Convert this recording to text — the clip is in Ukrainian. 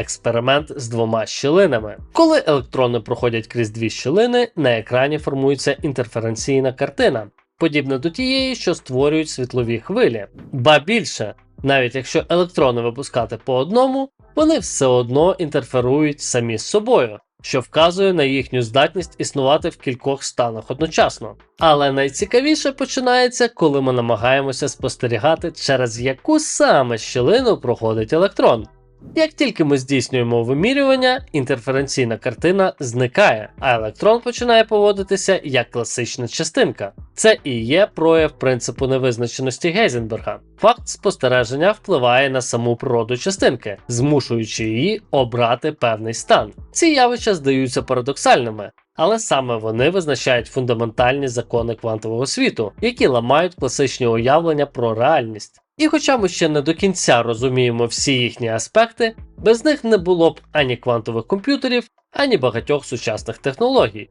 експеримент з двома щілинами. Коли електрони проходять крізь дві щілини, на екрані формується інтерференційна картина, подібна до тієї, що створюють світлові хвилі. Ба більше, навіть якщо електрони випускати по одному, вони все одно інтерферують самі з собою, що вказує на їхню здатність існувати в кількох станах одночасно. Але найцікавіше починається, коли ми намагаємося спостерігати, через яку саме щілину проходить електрон. Як тільки ми здійснюємо вимірювання, інтерференційна картина зникає, а електрон починає поводитися як класична частинка. Це і є прояв принципу невизначеності Гейзенберга. Факт спостереження впливає на саму природу частинки, змушуючи її обрати певний стан. Ці явища здаються парадоксальними. Але саме вони визначають фундаментальні закони квантового світу, які ламають класичні уявлення про реальність. І хоча ми ще не до кінця розуміємо всі їхні аспекти, без них не було б ані квантових комп'ютерів, ані багатьох сучасних технологій.